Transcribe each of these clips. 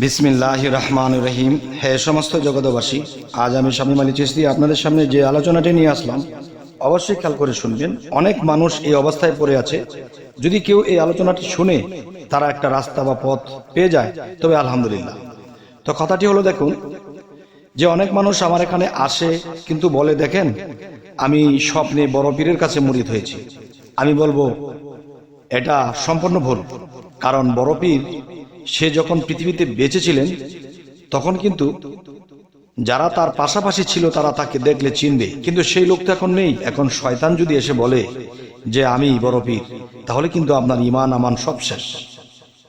বিসমিল্লাহ রহমান রহিম। হে সমস্ত জগতবাসী আজ আমি স্বামী মালি চিস্তি আপনাদের সামনে যে আলোচনাটি নিয়ে আসলাম, অবশ্যই খেয়াল করে শুনবেন। অনেক মানুষ এই অবস্থায় পড়ে আছে। যদি কেউ এই আলোচনাটি শুনে তারা একটা রাস্তা বা পথ পেয়ে যায়, তবে আলহামদুলিল্লাহ। তো কথাটি হলো, দেখুন, যে অনেক মানুষ আমার এখানে আসে, কিন্তু বলে, দেখেন, আমি স্বপ্নে বড় পীরের কাছে মুরিদ হয়েছি। আমি বলব, এটা সম্পূর্ণ ভুল। কারণ বড় পীর সে যখন পৃথিবীতে বেঁচে ছিলেন তখন কিন্তু যারা তার পাশাপাশি ছিল, তারা তাকে দেখলে চিনবে। কিন্তু সেই লোক তো এখন নেই। এখন শয়তান যদি এসে বলে যে, আমি বড় পীর, তাহলে কিন্তু আপনার ইমান আমান সব শেষ।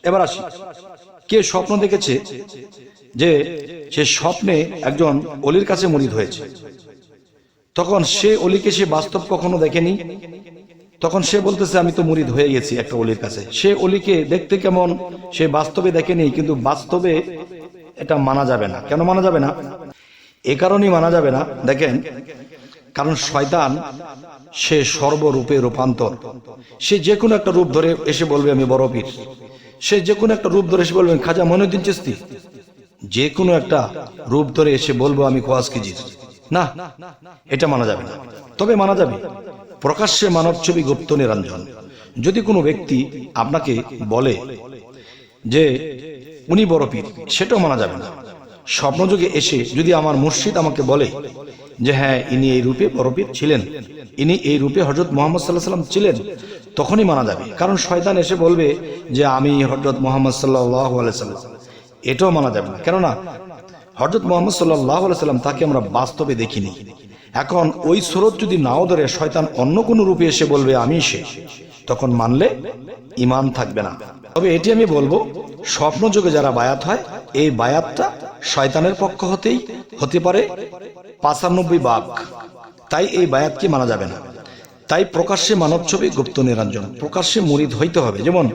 এবার আসি। কে স্বপ্ন দেখেছে যে, সে স্বপ্নে একজন অলির কাছে মরিদ হয়েছে। তখন সে অলিকে সে বাস্তব কখনো দেখেনি? তখন সে বলতেছে, আমি তো মুরিদ হয়ে গেছি একটা অলির কাছে। সে অলিকে দেখতে কেমন, সে বাস্তবে দেখেনি, কিন্তু বাস্তবে এটা মানা যাবে না। কেন মানা যাবে না? এ কারণেই মানা যাবে না। দেখেন, কারণ শয়তান সে সর্বরূপে রূপান্তর। সে যে কোনো একটা রূপ ধরে এসে বলবে, আমি বড় পীর। সে যে কোনো একটা রূপ ধরে এসে বলবেন খাজা মনুদ্দিন চিস্তি যে কোনো একটা রূপ ধরে এসে বলব, আমি কোয়াজ কিজির না, এটা মানা যাবে না। তবে মানা যাবে। প্রকাশ্যে মানব ছবি গুপ্ত নিরঞ্জন। যদি কোনো ব্যক্তি আপনাকে বলে যে, উনি বড় পীর সেটাও মানা যাবে না। স্বপ্নযুগে এসে যদি আমার মুর্শিদ আমাকে বলে যে হ্যাঁ ইনি এই রূপে বড় পীর ছিলেন, ইনি এই রূপে হজরত মোহাম্মদ সাল্লাহ সাল্লাম ছিলেন তখনই মানা যাবে। কারণ শয়তান এসে বলবে যে, আমি হজরত মোহাম্মদ সাল্লাহ সাল্লাম এটাও মানা যাবে না। কেননা হজরত মোহাম্মদ সাল্লাহ সাল্লাম তাকে আমরা বাস্তবে দেখিনি। এখন ওই স্রোত যদি নাও ধরে শয়তান অন্য কোনো রূপে এসে বলবে, আমি সে, তখন মানলে ইমান থাকবে না। তবে এটি আমি বলব স্বপ্ন যুগে যারা বায়াত হয়, এই বায়াতটা শয়তানের পক্ষ হতেই হতে পারে পাঁচানব্বই বাঘ তাই এই বায়াতকে মানা যাবে না? তাই প্রকাশ্যে মানব ছবি গুপ্ত নিরঞ্জন, প্রকাশ্যে মুরিদ হইতে হবে। যেমন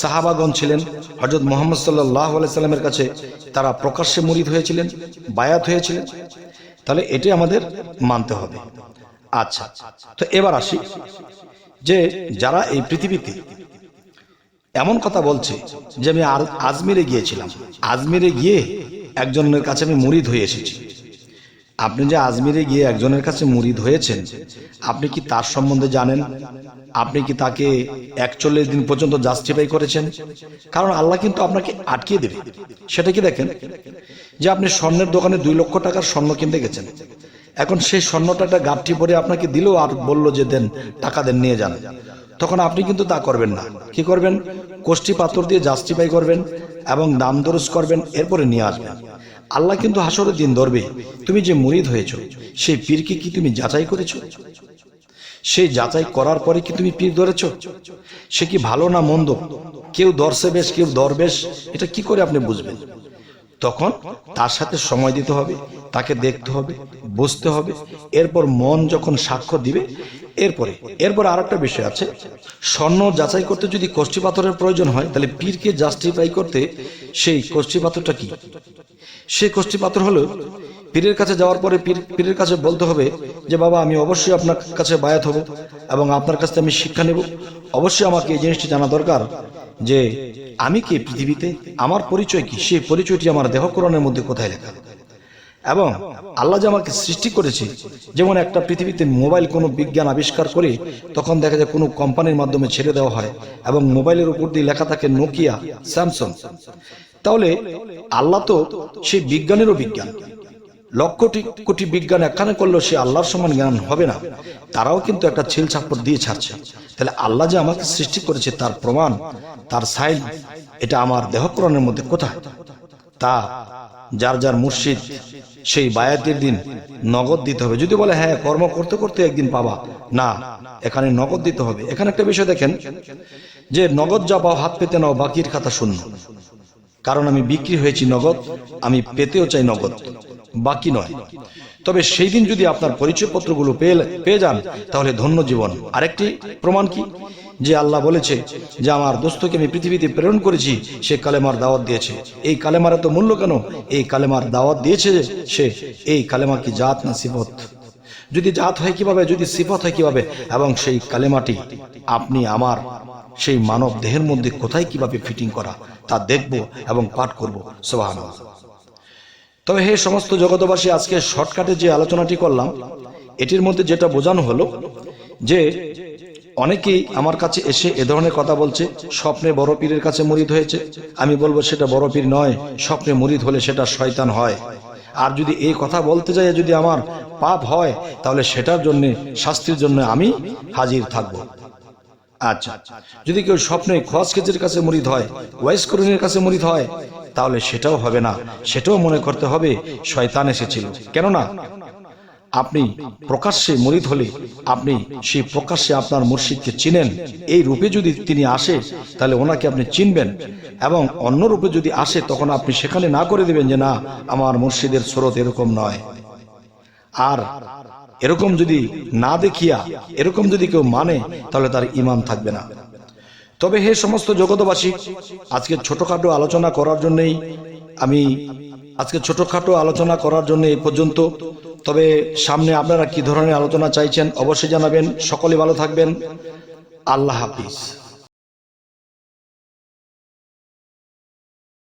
সাহাবাগণ ছিলেন হজরত মোহাম্মদ সাল্লাহ আলাইসাল্লামের কাছে তারা প্রকাশ্যে মুরিদ হয়েছিলেন, বায়াত হয়েছিলেন। তাহলে এটি আমাদের মানতে হবে। আচ্ছা তো এবার আসি যে যারা এই পৃথিবীতে এমন কথা বলছে যে আমি আজমিরে গিয়েছিলাম। আজমিরে গিয়ে একজনের কাছে আমি মুড়ি হয়ে এসেছি। আপনি যে আজমিরে গিয়ে একজনের কাছে মুরিদ হয়েছেন, আপনি কি তার সম্বন্ধে জানেন? আপনি কি তাকে একচল্লিশ দিন পর্যন্ত জাস্টিফাই করেছেন? কারণ আল্লাহ কিন্তু আপনাকে আটকিয়ে দেবে। সেটা কি দেখেন? যে আপনি স্বর্ণের দোকানে দুই লক্ষ টাকার স্বর্ণ কিনতে গেছেন। এখন সেই স্বর্ণটা একটা গাঠটি পরে আপনাকে দিল আর বলল যে দেন, টাকা দেন, নিয়ে যান। তখন আপনি কিন্তু তা করবেন না। কি করবেন? কোষ্ঠী পাথর দিয়ে জাস্টিফাই করবেন এবং দাম দরজ করবেন, এরপরে নিয়ে আসবেন। আল্লাহ কিন্তু হাসরের দিন ধরবে। তুমি যে মুরিদ হয়েছ, সেই পীরকে কি তুমি যাচাই করেছ? সেই যাচাই করার পরে কি তুমি পীর ধরেছ? সে কি ভালো না মন্দ? কেউ দর্শে বেশ, কেউ দরবেশ এটা কি করে আপনি বুঝবেন? তখন তার সাথে সময় দিতে হবে, তাকে দেখতে হবে, বুঝতে হবে, এরপর মন যখন সাক্ষ্য দিবে এরপরে, এরপর আর একটা বিষয় আছে। স্বর্ণ যাচাই করতে যদি কষ্টি পাথরের প্রয়োজন হয়, তাহলে পীরকে জাস্টিফাই করতে সেই কষ্টি পাথরটা কি? সেই কষ্টি পাথর হলো, পীরের কাছে যাওয়ার পরে পীর, পীরের কাছে বলতে হবে যে, বাবা, আমি অবশ্যই আপনার কাছে বায়াত হব এবং আপনার কাছে আমি শিক্ষা নেব। অবশ্যই আমাকে এই জিনিসটি জানা দরকার যে, আমি কে পৃথিবীতে? আমার পরিচয় কি? সেই পরিচয়টি আমার দেহকরণের মধ্যে কোথায় লেখা? এবং আল্লাহ যে আমাকে সৃষ্টি করেছে, যেমন একটা পৃথিবীতে মোবাইল কোনো বিজ্ঞান আবিষ্কার করে, তখন দেখা যায় কোনো কোম্পানির মাধ্যমে ছেড়ে দেওয়া হয় এবং মোবাইলের উপর দিয়ে লেখা থাকে নোকিয়া, স্যামসং। তাহলে আল্লাহ তো সেই বিজ্ঞানেরও বিজ্ঞান। লক্ষ কোটি বিজ্ঞান একখানে করলেও সে আল্লাহর সমান জ্ঞান হবে না। তারাও কিন্তু একটা ছিল ছাপড় দিয়ে ছাড়ছে। তাহলে আল্লাহ যে আমাকে সৃষ্টি করেছে, তার প্রমাণ, তার সাইল এটা আমার দেহকরণের মধ্যে কোথায়? তা যার যার মুর্শিদ সেই বায়াতের দিন নগদ দিতে হবে। যদি বলে হ্যাঁ কর্ম করতে করতে একদিন পাবা। না, এখানে নগদ দিতে হবে। এখানে একটা বিষয় দেখেন, যে নগদ যা পাও, হাত পেতে নাও, বাকির খাতা শূন্য। কারণ আমি বিক্রি হয়েছি নগদ, আমি পেতেও চাই নগদ। বাকি নয়। তবে সেই দিন যদি আপনার পরিচয়পত্রগুলো পেয়ে পেয়ে যান, তাহলে ধন্য জীবন। আরেকটি প্রমাণ কি? যে আল্লাহ বলেছে যে আমার দোস্তকে আমি পৃথিবীতে প্রেরণ করেছি, সে কালেমার দাওয়াত দিয়েছে। এই কালেমার এত মূল্য কেন? এই কালেমার দাওয়াত দিয়েছে সে এই কালেমা কি জাত না সিফত? যদি জাত হয় কীভাবে? যদি সিফত হয় কীভাবে? এবং সেই কালেমাটি আপনি আমার সেই মানব দেহের মধ্যে কোথায় কীভাবে ফিটিং করা, তা দেখব এবং পাঠ করব। সোহান তবে হে সমস্ত জগতবাসী আজকে শর্টকাটে যে আলোচনাটি করলাম, এটির মধ্যে যেটা বোঝানো হলো যে অনেকেই আমার কাছে এসে এ ধরনের কথা বলছে, স্বপ্নে বড় পীরের কাছে মুরিদ হয়েছে। আমি বলব সেটা বড় পীর নয়, স্বপ্নে মুরিদ হলে সেটা শয়তান হয়। আর যদি এই কথা বলতে যাই যদি আমার পাপ হয়, তাহলে সেটার জন্য, শাস্তির জন্য আমি হাজির থাকব। আচ্ছা যদি কেউ স্বপ্নে খোয়াজ কাছে মুরিদ হয়, ওয়াইস কাছে মুরিদ হয়, তাহলে সেটাও হবে না। সেটাও মনে করতে হবে, শয়তান এসেছিল। কেননা আপনি প্রকাশ্যে মরিদ হলে আপনি সেই প্রকাশ্যে আপনার মুর্শিদকে চিনেন। এই রূপে যদি তিনি আসে, তাহলে ওনাকে আপনি চিনবেন এবং অন্য রূপে যদি আসে, তখন আপনি সেখানে না করে দেবেন যে, না, আমার মুর্শিদের স্রোত এরকম নয়। আর এরকম যদি না দেখিয়া, এরকম যদি কেউ মানে তাহলে তার ইমান থাকবে না। তবে হে সমস্ত জগতবাসী আজকে ছোটখাটো আলোচনা করার জন্যই আমি, আজকে ছোটখাটো আলোচনা করার জন্য এই পর্যন্ত তবে সামনে আপনারা কি ধরনের আলোচনা চাইছেন অবশ্যই জানাবেন। সকলে ভালো থাকবেন। আল্লাহ হাফিজ।